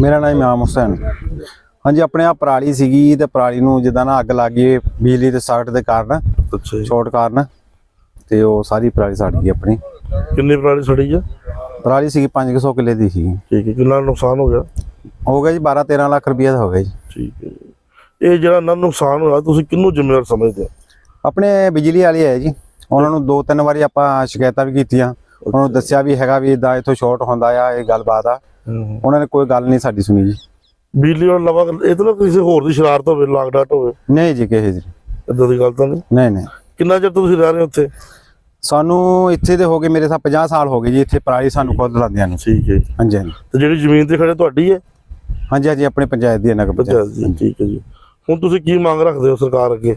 ਮੇਰਾ ਨਾਮ ਇਮਾਮ ਹੁਸੈਨ। ਹਾਂਜੀ ਆਪਣੇ ਆ ਪਰਾਲੀ ਸੀਗੀ ਤੇ ਪਰਾਲੀ ਨੂੰ ਜਿੱਦਾਂ ਨਾ ਅੱਗ ਲੱਗ ਗਈ ਬਿਜਲੀ ਦੇ ਸਰਕਟ ਦੇ ਕਾਰਨ ਅੱਛਾ ਸ਼ਾਰਟ ਕਾਰਨ ਤੇ ਉਹ ਸਾਰੀ ਪਰਾਲੀ ਸੜ ਗਈ ਆਪਣੀ। ਕਿੰਨੀ ਪੁਰਾਣੀ ਸੜੀ ਆ? ਪਰਾਲੀ ਸੀਗੀ 500 ਕਿੱਲੇ ਦੀ ਸੀ ਠੀਕ ਹੈ ਕਿੰਨਾ ਨੁਕਸਾਨ ਹੋ ਗਿਆ? ਹੋ ਗਿਆ ਜੀ 12 13 ਲੱਖ ਰੁਪਏ ਦਾ ਹੋ ਗਿਆ ਜੀ। ਠੀਕ ਹੈ। ਇਹ ਜਿਹੜਾ ਨਾ ਨੁਕਸਾਨ ਹੋਇਆ ਤੁਸੀਂ ਕਿਹਨੂੰ ਜ਼ਿੰਮੇਵਾਰ ਸਮਝਦੇ ਹੋ? ਆਪਣੇ ਬਿਜਲੀ ਵਾਲੇ ਹੈ ਜੀ। ਉਹਨਾਂ ਨੂੰ ਦੋ ਤਿੰਨ ਵਾਰੀ ਆਪਾਂ ਸ਼ਿਕਾਇਤਾਂ ਵੀ ਕੀਤੀਆਂ। ਉਹਨਾਂ ਨੂੰ ਦੱਸਿਆ ਵੀ ਹੈਗਾ ਵੀ ਇਦਾਂ ਇੱਥੋਂ ਸ਼ਾਰਟ ਹੁੰਦਾ ਆ ਇਹ ਗੱਲਬਾਤ ਆ। ਉਹਨਾਂ ਨੇ ਕੋਈ ਗੱਲ ਨਹੀਂ ਸਾਡੀ ਸੁਣੀ ਜੀ। ਬਿਜਲੀ ਵਾਲਾ ਲਵਾ ਇਹ ਤਾਂ ਨਾ ਕਿਸੇ ਹੋਰ ਦੀ ਸ਼ਰਾਰਤ ਹੋਵੇ ਲਾਗਡਾਟ ਹੋਵੇ। ਨਹੀਂ ਜੀ ਕਿਸੇ ਦੀ। ਇਦਾਂ ਦੀ ਗੱਲ ਤਾਂ ਨਹੀਂ? ਨਹੀਂ ਨਹੀਂ। ਕਿੰਨਾ ਚਿਰ ਤੁਸੀਂ ਰਹਿ ਰਹੇ ਹੋ ਉੱਥੇ? ਸਾਨੂੰ ਇੱਥੇ ਦੇ ਹੋ ਗਏ ਮੇਰੇ ਸਾਹ 50 ਸਾਲ ਹੋ ਗਏ ਜੀ ਇੱਥੇ ਪਰਾਲੀ ਸਾਨੂੰ ਖੁਦ ਲਾਉਂਦਿਆਂ ਨੂੰ। ਠੀਕ ਹੈ ਜੀ। ਹਾਂਜੀ ਹਾਂਜੀ। ਤੇ ਜਿਹੜੀ ਜ਼ਮੀਨ ਤੇ ਖੜੇ ਤੁਹਾਡੀ ਹੈ? ਹਾਂਜੀ ਹਾਂਜੀ ਆਪਣੀ ਪੰਚਾਇਤ ਦੀ ਨਗਰ ਪੰਚਾਇਤ ਠੀਕ ਹੈ ਜੀ। ਹੁਣ ਤੁਸੀਂ ਕੀ ਮੰਗ ਰੱਖਦੇ ਹੋ ਸਰਕਾਰ ਅੱਗੇ?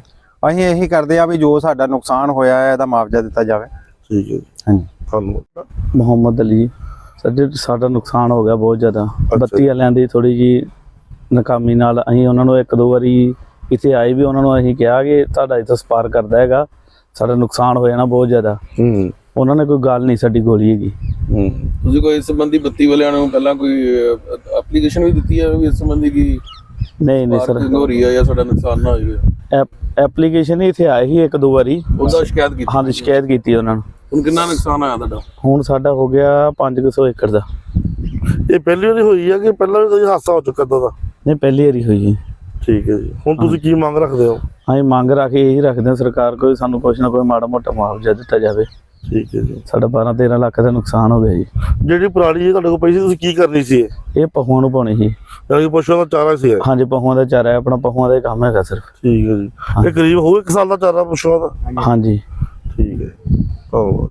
ਅਸੀਂ ਇਹੀ ਕਰਦੇ ਆ ਵੀ ਜੋ ਸਾਡਾ ਨੁਕਸਾਨ ਹੋਇਆ ਹੈ ਇਹਦਾ ਮੁਆਵਜ਼ਾ ਦਿੱਤਾ ਜਾਵੇ। ਠੀਕ ਹੈ ਜੀ। ਹਾਂਜੀ। ਮੁਹੰਮਦ ਅਲੀ ਸਾਡੇ ਸਾਡਾ ਨੁਕਸਾਨ ਹੋ ਗਿਆ ਬਹੁਤ ਜ਼ਿਆਦਾ। ਬੱਤੀ ਵਾਲਿਆਂ ਦੀ ਥੋੜੀ ਜੀ ਨਕਾਮੀ ਨਾਲ ਅਸੀਂ ਉਹਨਾਂ ਨੂੰ ਇੱਕ ਦੋ ਵਾਰੀ ਇੱਥੇ ਆਏ ਵੀ ਉਹਨਾਂ ਨੂੰ ਅਸੀਂ ਕਿਹਾ ਕਿ ਤੁਹਾਡਾ ਇੱਥੇ ਸਪਾਰ ਕਰਦਾ ਹੈਗਾ। ਸਾਡਾ ਨੁਕਸਾਨ ਹੋ ਜਾਣਾ ਬਹੁਤ ਜ਼ਿਆਦਾ। ਹੂੰ। ਉਹਨਾਂ ਨੇ ਕੋਈ ਗੱਲ ਨਹੀਂ ਸਾਡੀ ਗੋਲੀ ਹੈਗੀ। ਹੂੰ। ਤੁਸੀਂ ਕੋਈ ਇਸ ਸੰਬੰਧੀ ਬੱਤੀ ਵਾਲਿਆਂ ਨੂੰ ਪਹਿਲਾਂ ਕੋਈ ਐਪਲੀਕੇਸ਼ਨ ਵੀ ਦਿੱਤੀ ਹੈ ਵੀ ਇਸ ਸੰਬੰਧੀ ਕੀ ਨਹੀਂ ਨਹੀਂ ਸਰ। ਹੋ ਰਹੀ ਹੈ ਜਾਂ ਸਾਡਾ ਨੁਕਸਾਨ ਨਾ ਹੋ ਜਾਵੇ ਐਪਲੀਕੇਸ਼ਨ ਹੀ ਇੱਥੇ ਆਏ ਸੀ ਇੱਕ ਦੋ ਵਾਰੀ। ਉਹਦਾ ਸ਼ਿਕਾਇਤ ਕੀਤੀ ਹਾਂ ਸ਼ਿਕਾਇਤ ਕੀਤੀ ਉਹਨਾਂ ਨੂੰ। ਹੁਣ ਕਿੰਨਾ ਨੁਕਸਾਨ ਆਇਆ ਤੁਹਾਡਾ? ਹੁਣ ਸਾਡਾ ਹੋ ਗਿਆ 500 ਏਕੜ ਦਾ। ਇਹ ਪਹਿਲੀ ਵਾਰੀ ਹੋਈ ਹੈ ਕਿ ਪਹਿਲਾਂ ਵੀ ਕਦੀ ਹਾਦਸਾ ਹੋ ਚੁੱਕਾ ਦਾ? ਨਹੀਂ ਪਹਿਲੀ ਵਾਰੀ ਹੋਈ ਜੀ ਠੀਕ ਹੈ ਜੀ। ਹੁਣ ਤੁਸੀਂ ਕੀ ਮੰਗ ਰੱਖਦੇ ਹੋ? ਅਸੀਂ ਮੰਗ ਰੱਖ ਕੇ ਇਹੀ ਰੱਖਦੇ ਹਾਂ ਸਰਕਾਰ ਕੋਈ ਸਾਨੂੰ ਕੁਛ ਨਾ ਕੋਈ ਮਾੜਾ ਮੋਟਾ ਮੁਆਵਜ਼ਾ ਦਿੱਤਾ ਜਾਵੇ। ਠੀਕ ਹੈ ਜੀ। ਸਾਡਾ 12 13 ਲੱਖ ਦਾ ਨੁਕਸਾਨ ਹੋ ਗਿਆ ਜੀ। ਜਿਹੜੀ ਪੁਰਾਣੀ ਤੁਹਾਡੇ ਕੋਲ ਪਈ ਸੀ ਤੁਸੀਂ ਕੀ ਕਰਨੀ ਸੀ ਇਹ? ਪਹੂਆਂ ਨੂੰ ਪਾਉਣੀ ਸੀ। ਯਾਨੀ ਪਸ਼ੂਆਂ ਦਾ ਚਾਰਾ ਸੀ ਇਹ? ਹਾਂਜੀ ਪਹੂਆਂ ਦਾ ਚਾਰਾ ਹੈ ਆਪਣਾ ਪਹੂਆਂ ਦਾ ਹੀ ਕੰਮ ਹੈਗਾ ਸਿਰਫ। ਠੀਕ ਹੈ ਜੀ। ਇਹ ਕਰੀਬ ਹੋਊ ਇੱਕ ਸਾਲ ਦਾ ਚਾਰਾ ਪਸ਼ੂਆਂ ਦਾ? ਹਾਂਜੀ। ਠੀਕ ਹੈ ਧੰਨਵਾਦ।